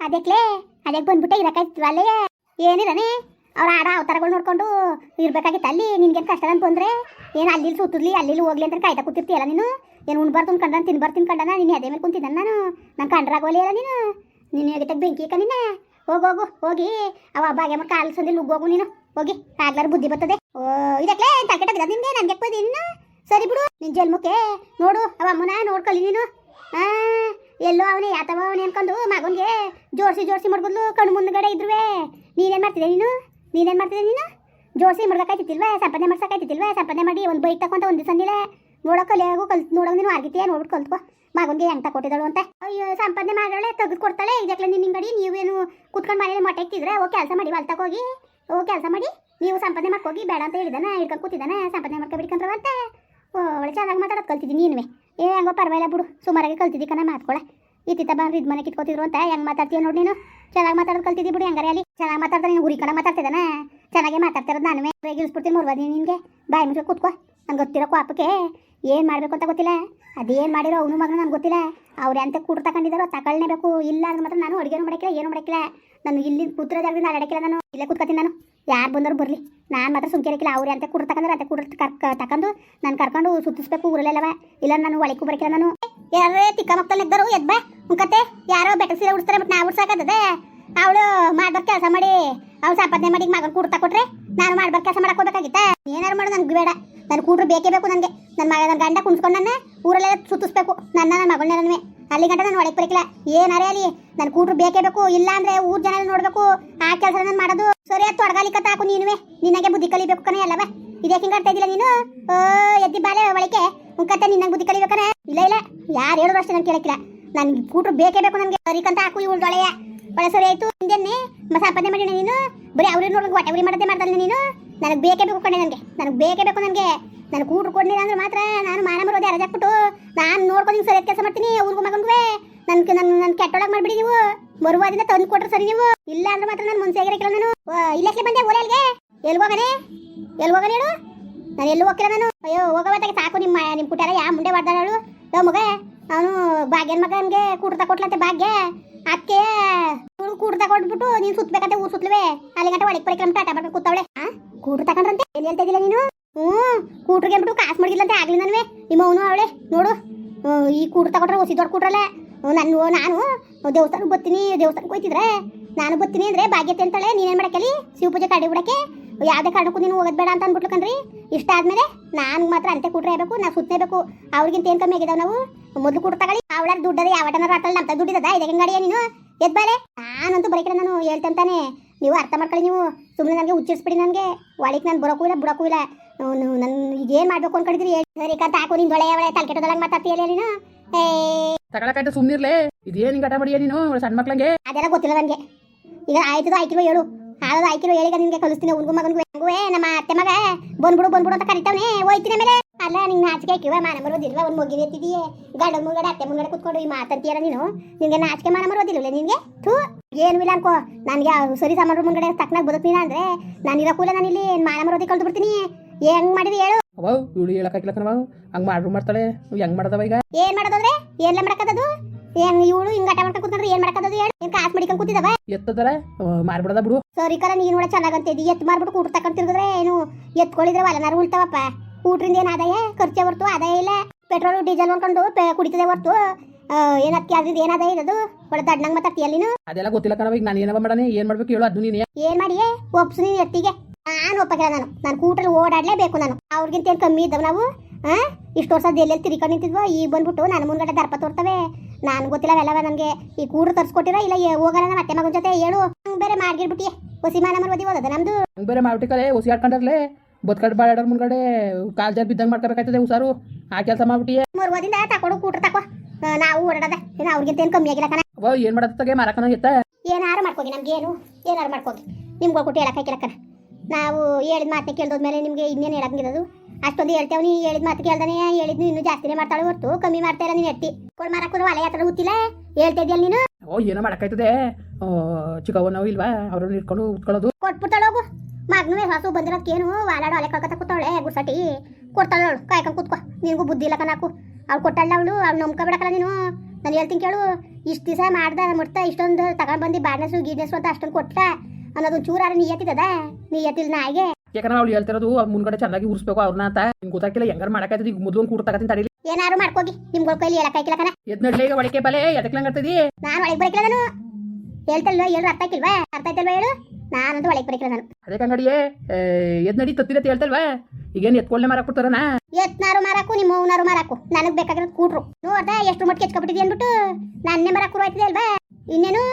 ಅದಕ್ಲೇ, ಅದಕ್ಕೆ ಬಂದ್ಬಿಟ್ಟೆ ಇರಕ್ಕಾಯ್ತವಲ್ಲೇ ಏನಿರನೆ ಅವ್ರ ಆಡ ಅವತಾರಗಳು ನೋಡ್ಕೊಂಡು ಇರ್ಬೇಕಾಗಿತ್ತು ಅಲ್ಲಿ ನಿನ್ಗೆ ಕಷ್ಟ ಅಂತ ಬಂದ್ರೆ ಏನು ಅಲ್ಲಿ ಸುತ್ತಿರ್ಲಿ ಅಲ್ಲಿ ಹೋಗ್ಲಿ ಅಂತ ಕಾಯ್ತಾ ಕೂತಿರ್ತೀಯಲ್ಲ ನೀನು? ಏನು ಉಣ್ಬಾರ್ದು ಕಂಡ ತಿನ್ಬಾರ್ದು ತಿನ್ಕಂಡನ ನೀನು ಅದೇ ಮೇಲೆ ಕುಂತಿದ್ದ ನಾನು? ನಂಗೆ ಕಂಡ್ರಾಗೋಲಿ ಅಲ್ಲ ನೀನು? ನೀನು ಹೇಗಿದ್ದಾಗ ಬೆಂಕಿ ಇಕ್ಕ ನಿನ್ನ? ಹೋಗು ಹೋಗು, ಹೋಗಿ. ಅವ ಬಾಗೆ ಮಕ್ಕ ಕಾಲು ಸಂದಿ ಹೋಗು ನೀನು. ಹೋಗಿ ಆಗ್ಲಾರ ಬುದ್ಧಿ ಬರ್ತದೆ. ಓ, ಇದಕ್ಲೇ ತಲೆಕೆಟ್ಟಾಗಿದೆ ನಿನ್ಗೆ ನನಗೆ ಇನ್ನು? ಸರಿ ಬಿಡು ನಿನ್ನ ಜಲ್ಮಕ್ಕೆ ನೋಡು, ಅವ ಅಮ್ಮನ ನೋಡ್ಕೊಳ್ಳಿ ನೀನು. ಆ ಎಲ್ಲೋ ಅವನೇ ಯಾತವ ಅವನೇ ಅನ್ಕೊಂಡು ಮಗನಿಗೆ ಜೋರ್ಸಿ ಜೋರ್ಸಿ ಮಡ್ಗುದ್ಲು, ಕಣ್ಣು ಮುಂದ್ಗಡೆ ಇದ್ರುವೆ. ನೀನೇನ್ ಮಾಡ್ತಿದ್ದೆ ನೀನು? ನೀನೇನ್ ಮಾಡ್ತಿದ್ದೆ ನೀನು? ಜೋಡ್ಸಿ ಮಾಡ್ಬೇಕಾಯ್ತಿಲ್ವ ಸಂಪಾದನೆ ಮಾಡ್ಸಕ್ಕಾಯ್ತಿಲ್ವಾ ಸಂಪಾದನೆ ಮಾಡಿ ಒಂದು ಬೈಕ್ ತಗೊಂತ ಒಂದು ದಿವಸ ನಿಲ್ಲ. ನೋಡೋ ಕಲಿಯಾಗು ಕಲ್ ನೋಡೋ ನೀನು ಆಗಿತ್ತೀಯ ನೋಡ್ಬಿಟ್ಟು ಕಲ್ತ್ಕೋ. ಮಗನಿಗೆ ಹೆಂಗ್ ತಕೊಟ್ಟಿದ್ದಳು ಅಂತ. ಅಯ್ಯೋ, ಸಂಪಾದನೆ ಮಾಡಳೆ ತೆಗೆದು ಕೊಡ್ತಾಳೆ. ಇದಕ್ಕೆ ನಿನ್ನ ಗಡಿ ನೀವೇನು ಕುತ್ಕೊಂಡು ಮನೇಲಿ ಮೊಟ್ಟೆ ಇಕ್ತಿದ್ರೆ ಓ ಕೆಲಸ ಮಾಡಿ ಹೋಗಿ ಓ ಕೆಲಸ ಮಾಡಿ, ನೀವು ಸಂಪಾದನೆ ಮಾಡ್ಕೋಗಿ ಬೇಡ ಅಂತ ಹೇಳಿದಾನ ಹಿಡ್ಕೊಂಡು ಕೂತಿದ್ದಾನೆ, ಸಂಪಾದನೆ ಓ ಒಳ್ಳೆ ಚೆನ್ನಾಗಿ ಮಾತಾಡೋದು ಕಲ್ತಿದ್ದೀನಿ ನೀನುವೆ. ಏ, ಹಂಗೋ ಪರವಾಗಿಲ್ಲ ಬಿಡು. ಸುಮಾರಾಗಿ ಕಲ್ತಿದ್ದಿ ಕಣ ಮಾತ್ಕೊಳೆ. ಇತ್ತಿತ್ತ ಬಂದು ಇದು ಮನೆ ಕಿತ್ಕೋತಿದ್ರು ಅಂತ ಹೆಂಗೆ ಮಾತಾಡ್ತೀಯ ನೋಡಿ ನೀನು. ಚೆನ್ನಾಗಿ ಮಾತಾಡೋದು ಕಲ್ತಿದ್ದಿ ಬಿಡು ಹೆಂಗಾರೆ ಅಲ್ಲಿ. ಚೆನ್ನಾಗಿ ಮಾತಾಡ್ತಾರೆ ನೀನು ಉರಿ ಕಣ ಮಾತಾಡ್ತಿದ್ದಾನ. ಚೆನ್ನಾಗಿ ಮಾತಾಡ್ತಿರೋದು ನಾನು ಗಿಳಿಸ್ಬಿಡ್ತೀನಿ ಮುರ್ವಾದಿ ನಿನಗೆ. ಬಾಯಿ ಮುಚ್ಚಿ ಕೂತ್ಕೋ. ನಂಗೆ ಗೊತ್ತಿರೋ ಕೋಪಕ್ಕೆ ಏನು ಮಾಡಬೇಕು ಅಂತ ಗೊತ್ತಿಲ್ಲ. ಅದೇನು ಮಾಡಿರೋ ಅವನು ಮಗನ ನಂಗೆ ಗೊತ್ತಿಲ್ಲ. ಅವ್ರು ಎಂತ ಕೂಡ ತಗೊಂಡಿದ್ದಾರೋ ತಗೊಳ್ಳೇಬೇಕು ಇಲ್ಲ ಅಂದ್ರೆ ಮಾತ್ರ ನಾನು ಅಡುಗೆನೂ ಮಾಡಕ್ಕಿಲ್ಲ, ಏನು ಮಾಡಕ್ಕಿಲ್ಲ. ನಾನು ಇಲ್ಲಿ ಕೂತ್ರ ಜಾಗದಿಂದ ಅಡಕಿಲ್ಲ ನಾನು. ಇಲ್ಲೇ ಕೂತ್ಕೊತೀನಿ ನಾನು. ಯಾರು ಬಂದರು ಬರಲಿ. ನಾನು ಮಾತ್ರ ಸುಮ್ಕಿರಕ್ಕಿಲ್ಲ ಅವ್ರು ಅಂತ ಕುಡ್ರ ತಕಂದ್ರೆ ಅಂತ ಕುಡ್ರ ಕರ್ಕ ತಕೊಂಡು ನಾನು ಕರ್ಕೊಂಡು ಸುತ್ತಿಸ್ಬೇಕು ಊರಲ್ಲೆಲ್ಲವ ಇಲ್ಲ ನಾನು ಒಳಕ್ಕೂ ಬರಕಿಲ್ಲ ನಾನು. ಯಾರೇ ತಿಕ್ಕ ಮಕ್ಕಳು ನೆಗ್ದರು ಎದ್ ಬಾ. ಮುಖತ್ತೆ ಯಾರೋ ಬೆಟ್ಟ ಸೀರೆ ಉಡ್ಸ್ತಾರೆ ಬಟ್ ನಾವು ಉಡ್ಸಾಕತ್ತದೆ. ಅವಳು ಮಾಡ್ಬೇಕು ಕೆಲಸ ಮಾಡಿ, ಅವ್ಳು ಸಂಪಾದನೆ ಮಾಡಿ ಮಗನ ಕೂಡ್ರು ತಕೊಟ್ರೆ ನಾನು ಮಾಡ್ಬೇಕು ಕೆಲಸ ಮಾಡಕ್ಕೆ ಹೋಗ್ಬೇಕಾಗಿತ್ತ? ಏನಾರು ಮಾಡು, ನನಗೆ ಬೇಡ. ನನ್ನ ಕೂಡ್ರು ಬೇಕೇ ಬೇಕು ನನಗೆ. ನನ್ನ ಮಗ ನನ್ನ ಗಂಡ ಕುಣ್ಸ್ಕೊಂಡು ಊರಲ್ಲೆಲ್ಲ ಸುತ್ತಿಸ್ಬೇಕು. ನನ್ನ ನನ್ನ ಮಗಳನ್ನೇ ಅಲ್ಲಿ ಗಂಟ ನಾನು ಒಳಗೆ ಬರಕಿಲ್ಲ ಏನಾರೇ ಅಲ್ಲಿ? ನನ್ನ ಕೂಟ್ರು ಬೇಕೇ ಬೇಕು. ಇಲ್ಲ ಅಂದ್ರೆ ಊರ್ ಜನ ನೋಡ್ಬೇಕು. ಆ ಕೆಲಸ ನಾನು ಮಾಡೋದು. ಸರಿ ಅದು ತೊಡಗಾಲಿಕ್ಕ ಹಾಕು ನೀನುವೆ. ನಿನಗೆ ಬುದ್ಧಿ ಕಲಿಬೇಕು ಕಣೆ ಅಲ್ಲವ? ಇದೇ ಹಿಂಗಾಡ್ತಾ ಇದಿಲ್ಲ ನೀನು? ಓ, ಎದ್ದಿ ಬಾಲೆ ಒಳಗೆ ಮುಖತ್ತೆ ನಿನ್ನಂಗೆ ಬುದ್ಧಿ ಕಲಿಬೇಕನೆ ಇಲ್ಲ ಇಲ್ಲ. ಯಾರು ಹೇಳಿದ್ರು ಅಷ್ಟೇ ನಾನು ಕೇಳಕ್ಕಿಲ್ಲ. ನನ್ಗೆ ಕೂಟ್ರು ಬೇಕೇ ಬೇಕು ನನಗೆ. ಸರಿಕಂತ ಹಾಕು, ಇವಳು ಒಳೆಯ ಒಳ್ಳೆ, ಸರಿ, ಆಯ್ತು. ಹಿಂದೇನೆ ಸಂಪಾದನೆ ಮಾಡಿ ನೀನು? ಬರೀ ಅವ್ರಿಗೆ ನೋಡ್ಬೇಕು ಹೊಟ್ಟೆ ಉರಿ ಮಾಡದೆ ಮಾಡ್ದಲ್ಲ ನೀನು? ನನಗೆ ಬೇಕೇ ಬೇಕು ಕಣೆ ನನಗೆ. ನನಗೆ ಬೇಕೇ ಬೇಕು ನನಗೆ. ನನಗೆ ಕೂಟ್ರು ಕೊಡ್ಲಿಲ್ಲ ಅಂದ್ರೆ ಮಾತ್ರ ನಾನು ಮಾನ ಮರೋದು ಯಾರು ಹಾಕ್ಬಿಟ್ಟು ನಾನು ನೋಡ್ಕೊಂಡು ಸರಿ ಕೆಲಸ ಮಾಡ್ತೀನಿ ಅವ್ರಿಗೂ ಮಗನ್ಗೂ ನನ್ಗೆ ನನ್ನ ನನ್ನ ಕೆಟ್ಟೊಳಗೆ ಮಾಡ್ಬಿಡಿ ನೀವು. ಬರುವಾದಿಂದ ತಂದು ಕೊಟ್ರು ಸರಿ ನೀವು. ಇಲ್ಲ ಅಂದ್ರೆ ಮಾತ್ರ ನಾನು ಮುಂಚೆ ಆಗಿರಕ್ಕಿಲ್ಲ ನಾನು. ಇಲ್ಲಕ್ಕೆ ಬಂದೆ ಊರಲ್ಗೆ ಎಲ್ ಹೋಗನೆ? ಎಲ್ ಹೋಗನೆ ಹೇಳು? ನಾನು ಎಲ್ಲೂ ಹೋಗಿಲ್ಲ ನಾನು. ಅಯ್ಯೋ ಹೋಗಬತ್ತಾಗೆ ಸಾಕು ನಿಮ್ಮ ನಿಮ್ಮ ಪುಟ್ಟಾರ ಯಾ ಮುಂಡೆ ಮಾಡ್ದಾಳು ಯೋ, ಮಗ, ಅವನು ಭಾಗ್ಯನ ಮಗನಿಗೆ ಕೂಡ್ತಾ ಕೊಟ್ಲಂತೆ ಭಾಗ್ಯ. ಅಕ್ಕೆ ಇವಳು ಕೂಡ್ತಾ ಕೊಟ್ಬಿಟ್ಟು ನೀನು ಸುತ್ತಬೇಕಂತೆ ಊರು ಸುತ್ತಲುವೆ ಅಲ್ಲಿ ಗಂಟೆ ಒಳಗೆ ಪರಿಕ್ರಮ ಟಾಟಾ ಮಾಡ್ಕೊಂಡು ಕೂತವಳೆ. ಹಾ ಕೂಡ್ರು ತಗೊಂಡ್ರಂತೆ? ಎಲ್ಲಿ ಹೇಳ್ತಾ ಇದ್ದಿಲ್ಲ ನೀನು? ಕೂಟ್ರಿಗೆ ಅಂದ್ಬಿಟ್ಟು ಕಾಸು ಮಡಗಿಲ್ಲಂತೆ ಆಗ್ಲಿ ನನ್ವೇ ನಿಮ್ಮ ಅವನು ಅವಳೆ, ನೋಡು. ಈ ಕೂಟ್ರ ತಗೊಂಡ್ರೆ ಹೊಸಿ ದೊಡ್ಡ ಕೂಟ್ರಲ್ಲ ನಾನು ನಾನು ದೇವಸ್ಥಾನಕ್ಕೆ ಬರ್ತೀನಿ, ದೇವಸ್ಥಾನಕ್ಕೆ ಹೋಯ್ತಿದ್ರೆ. ನಾನು ಬತ್ತೀನಿ ಅಂದ್ರೆ ಭಾಗ್ಯತೆ ಅಂತಾಳೆ. ನೀನೇನ್ ಮಾಡಕ್ಕಲ್ಲಿ ಶಿವ ಪೂಜೆ ಕಡಿ ಬಿಡಕ್ಕೆ? ಯಾವ್ದೇ ಕಾರಣಕ್ಕೂ ನೀನು ಹೋಗೋದ್ ಬೇಡ ಅಂತ ಅಂದ್ಬಿಟ್ಲು ಕಣ್ರಿ. ಇಷ್ಟ ಆದ್ಮೇಲೆ ನಾನು ಮಾತ್ರ ಅಂತೆ ಕೂಟ್ರೆ ಇರಬೇಕು ನಾ ಸುತ್ತಲೇಬೇಕು ಅವ್ರಿಗಿಂತ ಏನ್ ಕಮ್ಮಿ ಆಗಿದಾವ್ ನಾವು? ಮೊದಲು ಕೂಡ ತಗೊಳ್ಳಿ. ಅವಳ ದುಡ್ಡದ ಯಾವಟನ ರಾಟಲ್ ನಮ್ಮ ದುಡ್ಡಿದ ಇದೆ ಹೆಂಗಡಿಯ ನೀನು? ಎದ್ಬಾರೆ ನಾನಂತೂ ಬರೀಕಡೆ ನಾನು ಹೇಳ್ತಂತಾನೆ ನೀವು ಅರ್ಥ ಮಾಡ್ಕೊಳ್ಳಿ ನೀವು. ಸುಮ್ಮನೆ ನನಗೆ ಉಚ್ಚರಿಸ್ಬಿಡಿ ನನಗೆ. ಒಳಗೆ ನಾನು ಬರೋಕ್ಕೂ ಇಲ್ಲ, ಬಿಡೋಕ್ಕೂ ಇಲ್ಲ. ನನ್ನ ಈಗ ಏನು ಮಾಡ್ಬೇಕು ಅನ್ಕೊಂಡಿದ್ರಿ? ಹೇಳಿ ಸರಿ ಕಂತ ಹಾಕು ನಿನ್ ಒಳ್ಳೆಯ ಒಳ್ಳೆ ತಲೆ ಕೆಟ್ಟದೊಳಗೆ ಮಾತಾಡ್ತೀಯಲ್ಲ ನೀನು? ಏ. ತಗೊಳಕಾಯ್ತು ಸುಮ್ಮನಿರ್ಲೆ ಇದೇನು ಹಿಂಗೆ ಹಠ ಮಾಡಿಯ ನೀನು ಸಣ್ಣ ಮಕ್ಳಂಗೆ? ಅದೆಲ್ಲ ಗೊತ್ತಿಲ್ಲ ನನಗೆ. ಈಗ ಆಯ್ತದ ಆಯ್ಕಿಲ್ವ ಹೇಳು. ಹಾಳದ ಆಯ್ಕಿಲ್ವ ಹೇಳಿಗ ನಿನ್ಗೆ ಕಲಿಸ್ತೀನಿ ಉನ್ಗು ಮಗನ್ಗೂ ಹೆಂಗೂ ನಮ್ಮ ಅತ್ತೆ ಮಗ. ಬಂದ್ಬಿಡು ಬಂದ್ಬಿಡು ಅಂತ ಕರಿತಾವನೆ ಹೋಯ್ತೀನಿ ಮೇಲೆ ಅಲ್ಲ ನಿಂಗೆ ನಾಚಿಕೆ ಹಾಕಿವ ಮಾನ ಮರೋದಿಲ್ವ ಒಂದು ಮುಗಿ ಎತ್ತಿದೀಯೇ ಗಂಡ ಮುಂಗಡೆ ಅತ್ತೆ ಮುಂಗಡೆ ಕುತ್ಕೊಂಡು ಈ ಮಾತಂತೀಯಲ್ಲ ನೀನು? ನಿನ್ಗೆ ನಾಚಿಕೆ ಮಾನ ಮರೋದಿಲ್ಲ ನಿನ್ಗೆ? ಥೂ ಏನು ಇಲ್ಲ ಅನ್ಕೋ. ನನಗೆ ಸರಿ ಸಾಮಾನು ಮುಂಗಡೆ ತಕ್ಕನಾಗ ಬದುಕ್ತೀನಿ ಅಂದ್ರೆ ನಾನು ಇರೋಕೂಲ ನಾನು ಇಲ್ಲಿ ಮಾನ ಮರೋದಿ ಕಲ್ತು ಬಿಡ್ತೀನಿ ಹೆಂಗ್ ಮಾಡಿದಿ ಹೇಳು? ಅವ ಇವಳು ಹೇಳಕ್ಕಾಗಿಲ್ಲ ಕಣವ ಹಂಗ್ ಮಾಡ್ರು ಮಾಡ್ತಾಳೆ. ಹೆಂಗ್ ಮಾಡದವ ಈಗ? ಏನ್ ಮಾಡೋದಂದ್ರೆ? ಏನ್ಲ ಮಾಡಕತ್ತದು? ಏನ್ ಇವಳು ಹಿಂಗ ಆಟ ಮಾಡ್ಕೊಂಡು ಕೂತ್ಕೊಂಡ್ರೆ ಏನ್ ಮಾಡಕತ್ತದು ಹೇಳು? ಏನ್ ಕಾಸ್ ಮಡಿಕೊಂಡ್ ಕೂತಿದವ? ಎತ್ತದರ? ಮಾರ್ಬಿಡದ ಬಿಡು. ಸರಿ ಕರ ನೀನ್ ಕೂಡ ಚೆನ್ನಾಗಂತಿದ್ದಿ ಎತ್ ಮಾರ್ಬಿಟ್ಟು ಕೂಟ ತಕೊಂಡ್ ತಿರುಗಿದ್ರೆ ಏನು? ಎತ್ಕೊಳ್ಳಿದ್ರೆ ಹೊಲನಾರು ಉಳ್ತಾವಪ್ಪ. ಕೂಟ್ರಿಂದ ಏನ್ ಆದಾಯ? ಖರ್ಚೆ ಹೊರ್ತು ಆದಾಯ ಇಲ್ಲ. ಪೆಟ್ರೋಲ್ ಡೀಸೆಲ್ ಅನ್ಕೊಂಡು ಪೆ- ಕುಡಿತದೆ ಹೊರ್ತು ಏನಕ್ಕೆ ಅದ್ರಿಂದ ಏನಾದಾಯ ಇರೋದು ಒಳ್ಳೆ ದಡ್ಡಂಗ್ ಮಾತಾಡ್ತೀಯ ನೀನು? ಅದೆಲ್ಲ ಗೊತ್ತಿಲ್ಲ ಕಣವ ಈಗ ನಾನು ಏನವ ಮಾಡನೆ ಏನ್ ಮಾಡ್ಬೇಕು ಹೇಳು ಅದು ನೀನು. ಏನ್ ಮಾಡಿಯೇ? ಒಪ್ಸು ನೀನ್ ಎತ್ತಿಗೆ. ನಾನು ಒಪ್ಪಕಿಲ್ಲ ನಾನು. ನಾನು ಕೂಟ್ರಲ್ಲಿ ಓಡಾಡಲೇಬೇಕು ನಾನು. ಅವ್ರಿಗಿಂತ ಏನು ಕಮ್ಮಿ ಇದ್ದವು ನಾವು? ಆ? ಇಷ್ಟು ವರ್ಷ ಎಲ್ಲೆಲ್ಲಿ ತಿರ್ಕೊಂಡು ನಿಂತಿದ್ವೋ? ಈಗ ಬಂದ್ಬಿಟ್ಟು ನಾನು ಮುಂದ್ಗಡೆ ದರ್ಪ ತೋರ್ತವೆ. ನಾನು ಗೊತ್ತಿಲ್ಲ ಅವೆಲ್ಲವ ನನಗೆ. ಈ ಕೂಡ್ರು ತರಿಸ್ಕೊಟ್ಟಿರ ಇಲ್ಲ ಹೋಗೋಣ ನಮ್ಮ ಅತ್ತೆ ಮಗನ ಜೊತೆ ಹೇಳು. ಹಂಗೆ ಬೇರೆ ಮಾಡ್ಗಿರ್ಬಿಟ್ಟಿ ಹೊಸಿ ಮಾನ ಮರ್ವದಿ ಓದದ ನಮ್ದು? ಹಂಗೆ ಬೇರೆ ಮಾಡ್ಬಿಟ್ಟಿಕಲೆ ಹೊಸಿ ಆಡ್ಕೊಂಡರ್ಲೆ. ಬದ್ಕಡ್ ಬಾಡಾಡೋರ್ ಮುಂದ್ಗಡೆ ಕಾಲ್ ಜಾರ್ ಬಿದ್ದಂಗೆ ಮಾಡ್ಕೋಬೇಕಾಯ್ತದೆ ಹುಷಾರು. ಆ ಕೆಲಸ ಮಾಡ್ಬಿಟ್ಟಿಯೇ. ಮರ್ವದಿಂದ ತಕೊಂಡು ಕೂಟ್ರ ತಕೋ. ನಾವು ಓಡಾಡದ. ಏನು ಅವ್ರಿಗಿಂತ ಏನು ಕಮ್ಮಿ ಆಗಿಲ್ಲ ಕಣ. ಓ ಏನು ಮಾಡತ್ತಗೆ ಮಾರಕನ ಎತ್ತ? ಏನಾರು ಮಾಡ್ಕೋಗಿ ನಮ್ಗೆ ಏನು ಏನಾರು ಮಾಡ್ಕೋಗಿ. ನಿಮ್ಗೆ ಹೋಗ್ಬಿಟ್ಟು ಹೇಳಕ್ಕಾಗಿಲ್ಲ ಕಣ. ನಾವು ಹೇಳಿದ ಮಾತನ್ನ ಕೇಳ್ದೋದ್ಮೇಲೆ ನಿಮಗೆ ಇನ್ನೇನು ಹೇಳಂಗಿರೋದು ಅಷ್ಟೊಂದು ಹೇಳ್ತೇವೆ ನೀ ಹೇಳಿದ ಮಾತು ಕೇಳ್ದಾನೆ ಹೇಳಿದ್ನು ಇನ್ನೂ ಜಾಸ್ತಿನೇ ಮಾಡ್ತಾಳೆ ಹೊರತು ಕಮ್ಮಿ ಮಾಡ್ತಾ ಇಲ್ಲ ನೀನು ಎತ್ತಿ. ಕೊಡ್ ಮಾರಕ್ಕೂ ಒಲೆ ಹತ್ರ ಗೊತ್ತಿಲ್ಲ ಹೇಳ್ತಾ ಇದೆಯಲ್ಲ ನೀನು? ಓ ಏನೋ ಮಾಡಕ್ಕಾಯ್ತದೆ. ಚಿಕ್ಕವನವು ಇಲ್ವಾ ಅವ್ರನ್ನ ಇಟ್ಕೊಂಡು ಉತ್ಕೊಳ್ಳೋದು ಕೊಟ್ಬಿಡ್ತಾಳೆ ಹೋಗು. ಮಗ್ನೂ ಹಸು ಬಂದಿರೋದಕ್ಕೇನು ವಾಲಾಡು ಒಲೆ ಕಳ್ಕೊತ ಕೂತಾವಳೆ ಗುಸಟಿ ಕೊಡ್ತಾಳೆ ಅವಳು ಕಾಯ್ಕೊಂಡು ಕೂತ್ಕೋ. ನಿನಗೂ ಬುದ್ಧಿ ಇಲ್ಲ ಕಣಾಕು. ಅವ್ಳು ಕೊಟ್ಟಾಳ ಅವಳು ಅವ್ಳು ನಂಬ್ಕೊಬಿಡಕಲ್ಲ ನೀನು. ನಾನು ಹೇಳ್ತೀನಿ ಕೇಳು ಇಷ್ಟು ದಿವಸ ಮಾಡ್ದ ಮುಟ್ತಾ ಇಷ್ಟೊಂದು ತಗೊಂಡ್ ಬಂದು ಬಾಡ್ನೆಸು ಗೀಡ್ನೆಸು ಅಂತ ಅಷ್ಟೊಂದು ಕೊಟ್ಟ ಅನ್ನೋದೊಂದು ಚೂರಾರ ನೀ ಎತ್ತಿಲ್ ನಾಯಿಗೆ? ಯಾಕಂದ್ರೆ ಅವ್ಳು ಹೇಳ್ತಿರೋದು ಮುಂದ್ಗಡೆ ಚೆನ್ನಾಗಿ ಉರ್ಸ್ಬೇಕು ಅವ್ರನ್ನ ಅಂತ. ನಿಮ್ಗೆ ಗೊತ್ತಾಗಿಲ್ಲ ಹೆಂಗಾರ ಮಾಡಕ್ಕಾಯ್ತದೆ? ಈಗ ಮೊದಲು ಒಂದು ಕೂಡ ತಗತೀನಿ ತಡೀಲಿ. ಏನಾರು ಮಾಡ್ಕೋಗಿ ನಿಮ್ ಕೈಲಿ ಹೇಳಕ್ಕಾಗಿಲ್ಲ ಕಣ. ಎದ್ ನಡ್ಲೆ ಈಗ ಒಳಕೆ ಬಲೆ ಎದಕ್ಲಂಗರ್ತದಿ ನಾನು ಒಳಗೆ ಬರಕಿಲ್ಲ ನಾನು. ಹೇಳ್ತಲ್ವ ಹೇಳು ಅರ್ಥ ಆಕಿಲ್ವಾ ಅರ್ಥ ಆಯ್ತಲ್ವಾ ಹೇಳು? ನಾನಂತೂ ಒಳಗೆ ಬರಕಿಲ್ಲ ನಾನು. ಅದೇ ಕಂಗಡಿಯೇ ಎದ್ ನಡಿ ತತ್ತಿರತ್ತೆ ಹೇಳ್ತಲ್ವಾ? ಈಗೇನು ಎತ್ಕೊಳ್ಳೆ ಮಾರಕ್ ನಾ? ಎತ್ನಾರು ಮಾರಾಕು ನಿಮ್ಮ ಅವನಾರು ಮಾರಾಕು. ನನಗ್ ಬೇಕಾಗಿರೋದು ಕೂಟ್ರು. ನೋಡ್ದ ಎಷ್ಟು ಮಟ್ಟಿಗೆ ಎಚ್ಕೊಬಿಟ್ಟಿದ್ಯ ಅಂದ್ಬಿಟ್ಟು? ನನ್ನೇ ಕೂಡ ಆಯ್ತಿದೆ ಅಲ್ವಾ? ಇನ್ನೇನು?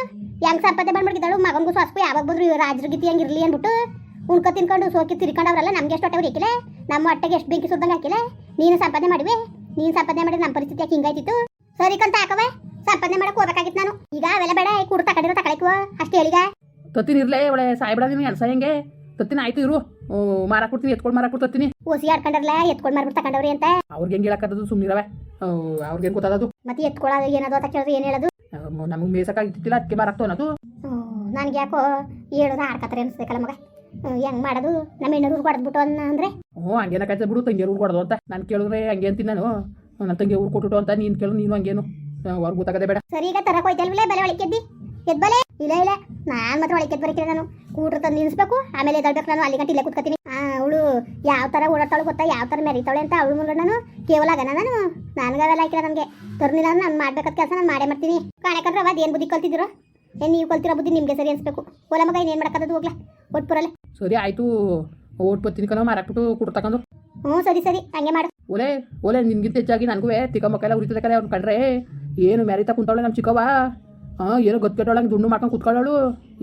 ಹೆಂಗ್ ಸಂಪಾದನೆ ಬಂದ್ಬಿಟ್ಟಿದ್ದಾಳು ಮಗಂಗು ಸೊಸ್ಕು ಯಾವಾಗ ಬಂದ್ರು ರಾಜರು ಗೀತಿ ಇರಲಿ ಅಂದ್ಬಿಟ್ಟು ಉಣ್ಕ ತಿನ್ಕೊಂಡು ಸೋಕಿ ತಿರ್ಕೊಂಡವ್ರಲ್ಲ ನಮ್ಗೆ ಎಷ್ಟು ಹೊಟ್ಟೆ ಹಾಕಿಲ್ಲ ನಮ್ಮ ಹೊಟ್ಟೆಗೆ ಎಷ್ಟು ಬೆಂಕಿ ಸುದ್ದಂಗೆ ಹಾಕಿಲ್ಲ ನೀನು ಸಂಪಾದನೆ ಮಾಡಿವೆ? ನೀನು ಸಂಪಾದನೆ ಮಾಡಿ ನಮ್ಮ ಪರಿಸ್ಥಿತಿ ಯಾಕೆ ಹಿಂಗಾಯ್ತಿತ್ತು ಸರಿ ಕಂತ ಹಾಕವೆ ಸಂಪಾದನೆ ಮಾಡಕ್ಕೆ ಹೋಗಬೇಕಾಗಿತ್ತು ನಾನು. ಈಗ ಅವೆಲ್ಲ ಬೇಡ ಕೂಡ ತಕೊಂಡಿರೋ ತಕೊಳಕುವ ಅಷ್ಟೇ ಹೇಳಿಗ? ತತ್ತಿನ ಇರ್ಲೇ ಒಳ್ಳೆ ಸಾಯ್ಬಿಡ ನೀನು ಕೆಲಸ ಹೆಂಗೆ? ತತ್ತಿನ ಆಯ್ತು ಇರು. ಮಾರಾಕ್ ಕೊಡ್ತೀನಿ ಎತ್ಕೊಂಡು ಮಾರಾಕ್ ಕೊಡ್ತೀನಿ ಓಸಿ ಆಡ್ಕೊಂಡ್ರಲ್ಲ ಎತ್ಕೊಂಡು ಮಾರ್ಬಿಟ್ಟು ತಕೊಂಡವ್ರಿ ಅಂತ. ಅವ್ರಿಗೆ ಹೆಂಗೆ ಹೇಳಕ್ಕದ್ದು ಸುಮ್ಮನಿರವೆ ಅವ್ರಿಗೆ ಗೊತ್ತಾದದು? ಮತ್ತೆ ಎತ್ಕೊಳ್ಳೋದು ಏನದು ಅಂತ ಕೇಳಿದ್ರೆ ಏನು ಹೇಳೋದು? ನಮಗೆ ಮೇಸಕ್ಕಾಗಿತ್ತಿಲ್ಲ ಅದಕ್ಕೆ ಮಾರಾಕ್ತು ಅನ್ನೋದು ನನಗೆ ಯಾಕೋ ಹೇಳೋದು ಆಡ್ಕತ್ತಾರೆ ಅನ್ಸ್ಬೇಕಲ್ಲ ಮಗ. ಹೆಂಗ್ ಮಾಡೋದು? ನಮ್ಮ ಹೆಣ್ಣರು ಹೊಡೆದ್ಬಿಟ್ಟು ಅನ್ನ ಅಂದ್ರೆ? ಹ್ಞೂ ಹಂಗೇನಕ್ಕಾಯ್ತು ಬಿಡು ತಂಗಿ ಊರು ಕೊಡೋದು ಅಂತ. ನಾನು ಕೇಳಿದ್ರೆ ಹಂಗೆ ಅಂತೀನಿ ನಾನು. ನನ್ನ ತಂಗಿ ಊರು ಕೊಟ್ಟು ಅಂತ ನೀನು ಕೇಳು ನೀನು ಹಂಗೇನು. ಅವ್ರಿಗೆ ಗೊತ್ತಾಗದೆ ಬೇಡ. ಸರಿ ಈಗ ತರಕ ಹೋಯ್ತಲ್ವಿಲ್ಲ ಬೆಲೆ ಒಳಕ್ಕೆದ್ದಿ ಎದ್ಬಲೆ ಇಲ್ಲ ಇಲ್ಲ. ನಾನು ಮಾತ್ರ ಒಳಗೆ ಬರೀತೀನಿ ನಾನು. ಕೂಟ್ರ ತಂದು ನಿಲ್ಸ್ಬೇಕು ಆಮೇಲೆ ಎದಳ್ಬೇಕು ನಾನು. ಅಲ್ಲಿ ಗಂಟೆ ಇಲ್ಲೇ ಕೂತ್ಕೊತೀನಿ ಅವಳು ಯಾವ ಥರ ಓಡಾಡ್ತಾಳು ಗೊತ್ತಾ? ಯಾವ ಥರ ಮೆರಿತಾಳೆ ಅಂತ ಅವಳು ಮುಂದೆ ನಾನು ಕೇವಲ ಆಗ ನಾನು. ನನಗವೆಲ್ಲ ಹಾಕಿಲ್ಲ ನನಗೆ. ತರ್ನಿಲ್ಲ ನಾನು ಮಾಡ್ಬೇಕಾದ ಕೆಲಸ ನಾನು ಮಾಡೇ ಮಾಡ್ತೀನಿ. ಕಾಣಕಂದ್ರೆ ಅವಾಗ ಏನು ಬುದ್ಧಿ ಕಲ್ತಿದ್ರು ಏನು ನೀವು ಕಲ್ತಿರೋ ಬುದ್ಧಿ ನಿಮಗೆ ಸರಿ ಅನ್ಸ್ಬೇಕು. ಓಲ ಮಗ ಇನ್ನೇನು ಮಾಡಕ್ಕದ್ದು ಹೋಗ್ಲಾ? ಒಟ್ಪುರಲ್ಲೇ ಸರಿ ಆಯಿತು. ಓಟ್ ಬರ್ತೀನಿ ಕಣ ಮಾರಾಕ್ಬಿಟ್ಟು ಕೊಟ್ಟು ಹ್ಞೂ ಸರಿ ಸರಿ. ಹಂಗೆ ಮಾಡು. ಓಲೆ ಓಲೆ ನಿನ್ಗಿಂತ ಹೆಚ್ಚಾಗಿ ನನಗೂ ತಿಕ್ಕ ಉರಿತದಕ್ಕೆ ಕಡೆ ಅವ್ನು ಕಂಡ್ರೆ. ಏನು ಮೆರಿತಾ ಕುಂತವಳೆ ನಮ್ಮ ಚಿಕ್ಕವ್ವ? ಹಾಂ ಏನು ಗೊತ್ತೊಳಗೆ ದುಂಡು ಮಾಡ್ಕೊಂಡು ಕುತ್ಕೊಳ್ಳೋಳು.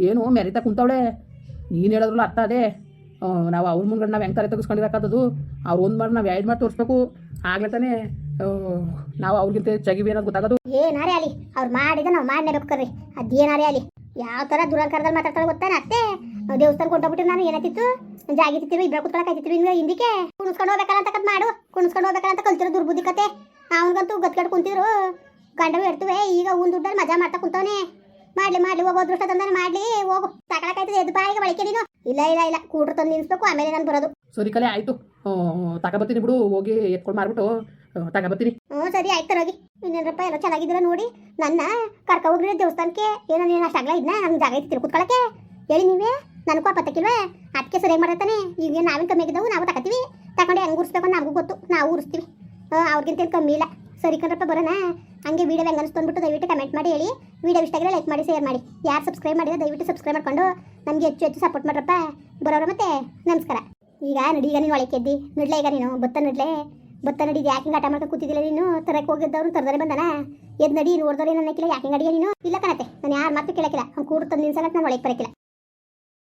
ಏನು ಮೆರಿತಾ ಕುಂತವಳೆ? ನೀನು ಹೇಳೋದ್ರಲ್ಲ ಅರ್ಥ ಅದೇ. ನಾವು ಅವ್ರ ಮುಂದೆ ನಾವು ಹೆಂಗೆ ತಾರೆ ತೆಗೆಸ್ಕೊಂಡಿರಕ್ಕದ್ದು ಅವ್ರು ಒಂದು ಮಾಡಿ ನಾವು ಎರಡು ಮಾಡಿ ತೋರಿಸ್ಬೇಕು. ಆಗ್ಲೇ ತಾನೇ ನಾವು ಅವ್ರಿಗಿಂತ ಚಗಿವಿ ಅನ್ನೋದು ಗೊತ್ತಾಗೋದು. ಏನಾರೇ ಅಲ್ಲಿ ಅವ್ರು ಮಾಡಿದ ನಾವು ಮಾಡಲೇಬೇಕು ಕರ್ರಿ. ಏನಾರೇ ಅಲ್ಲಿ ಯಾವ ಥರ ದುರಂಕಾರದಲ್ಲಿ ಮಾತಾಡ್ತಾಳೆ ಗೊತ್ತಾ ಅತ್ತೆ? ದೇವಸ್ಥಾನ ಕೊಂಡೋಗ್ಬಿಟ್ಟು ನಾನು ಏನತ್ತಿತ್ತು? ಜಾಗಿ ತಿತ್ತಿರು ಇಬ್ಬರು ಕುತ್ಕೊಳಕ್ ಆಯ್ತಿತ್ತು ಹಿಂಗೆ ಹಿಂದಿಕ್ಕೆ. ಕುಣಿಸ್ಕೊಂಡು ಹೋಗ್ಬೇಕಲ್ಲ ಅಂತ ಕತ್ ಮಾಡು. ಕುಣಿಸ್ಕೊಂಡು ಹೋಗ್ಬೇಕಲ್ಲ ಅಂತ ಕಲ್ತಿರೋ ದುರ್ಬುದ್ಧಿ ಕತೆ. ಅವನಿಗಂತೂ ಗತ್ಕಡ್ ಕುಂತಿದ್ರು. ಗಂಡವು ಇರ್ತವೆ ಈಗ ಒಂದು ದುಡ್ಡಲ್ಲಿ ಮಜಾ ಮಾಡ್ತಾ ಕುಂತವನೆ. ಮಾಡ್ಲಿ ಮಾಡ್ಲಿ, ಹೋಗೋ ಅದೃಷ್ಟ ತಂದಾನೆ, ಮಾಡ್ಲಿ, ಹೋಗು. ತಗೊಳಕಾಯ್ತದೆ ಎದ್ದು ಬಾಯಿಗೆ ಬಳಕೆ ನೀನು. ಇಲ್ಲ ಇಲ್ಲ ಇಲ್ಲ. ಕೂಡ್ರ ತಂದು ನಿಲ್ಸ್ಬೇಕು ಆಮೇಲೆ ನಾನು ಬರೋದು. ಸರಿ ಕಲೆ ಆಯಿತು. ತಗೊಬತ್ತೀನಿ ಬಿಡು ಹೋಗಿ ಎತ್ಕೊಂಡು ಮಾರ್ಬಿಟ್ಟು ತಗೊಬತ್ತೀನಿ ಹ್ಞೂ ಸರಿ ಆಯ್ತು ಹೋಗಿ ಇನ್ನೇನಪ್ಪ ಎಲ್ಲ ಚೆನ್ನಾಗಿದ್ದೀರ ನೋಡಿ. ನನ್ನ ಕರ್ಕ ಹೋಗ್ರಿ ದೇವಸ್ಥಾನಕ್ಕೆ. ಏನೋ ನೀನು ಅಷ್ಟು ಅಗಲ ಇದ್ನ ನಮ್ಗೆ ಜಾಗ ಐತಿ ಕುತ್ಕೊಳಕ್ಕೆ. ಹೇಳಿ ನೀವೇ ನನಗೂ ಪತ್ತಕ್ಕಿಲ್ವೇ ಅದಕ್ಕೆ ಸರಿಯಾಗಿ ಮಾಡ್ತಾನೆ ಈಗ ನಾವೇನು ಕಮ್ಮಿ ಆಗಿದ್ದವು ನಾವು ತಗೋತೀವಿ. ತಗೊಂಡು ಹೆಂಗೆ ಉರಿಸ್ಬೇಕು ಅಂತ ನಮಗೂ ಗೊತ್ತು. ನಾವು ಉರಿಸ್ತೀವಿ. ಅವ್ರಿಗಿಂತ ಏನು ಕಮ್ಮಿ ಇಲ್ಲ. ಸರಿ ಕಣ್ರಪ್ಪ ಬರೋಣ. ಹಂಗೆ ವೀಡಿಯೋ ಹೆಂಗೆ ಅನಿಸ್ತು ದಯವಿಟ್ಟು ಕಮೆಂಟ್ ಮಾಡಿ ಹೇಳಿ. ವೀಡಿಯೋ ಇಷ್ಟ ಆಗಿದ್ರೆ ಲೈಕ್ ಮಾಡಿ ಶೇರ್ ಮಾಡಿ. ಯಾರು ಸಬ್ಸ್ಕ್ರೈಬ್ ಮಾಡಿದ್ರೆ ದಯವಿಟ್ಟು ಸಬ್ಸ್ಕ್ರೈಬ್ ಮಾಡ್ಕೊಂಡು ನಮಗೆ ಹೆಚ್ಚು ಹೆಚ್ಚು ಸಪೋರ್ಟ್ ಮಾಡ್ರಪ್ಪ. ಬರೋರು ಮತ್ತೆ, ನಮಸ್ಕಾರ. ಈಗ ನಡಿ, ಈಗ ನೀನು ಒಳಕ್ಕೆ ಎದ್ದಿ ನಡ್ಲೆ, ಈಗ ನೀನು ಬತ್ತ ನಡ್ಲೆ. ಬತ್ತ ನಡಿ ಯಾಕೆ ಆಟ ಮಾಡ್ಕೊಂಡು ಕೂತಿದ್ದಿಲ್ಲ ನೀನು? ತರಕ್ಕೆ ಹೋಗಿದ್ದವ್ರು ತರದರೆ ಬಂದನ? ಎದ್ ನಡಿ, ನೋಡ್ದವ್ರು ಏನನ್ನಕ್ಕಿಲ್ಲ ಯಾಕೆ ಅಡಿಗೆ ನೀನು? ಇಲ್ಲ ಕಣತೆ, ನಾನು ಯಾರು ಮಾತು ಕೇಳಕ್ಕಿಲ್ಲ. ಅವ್ನು ಕೂಡ ತಂದು ನಿನ್ಸಲಕ್ಕೆ ನಾನು ಒಳಗೆ ಬರಕಿಲ್ಲ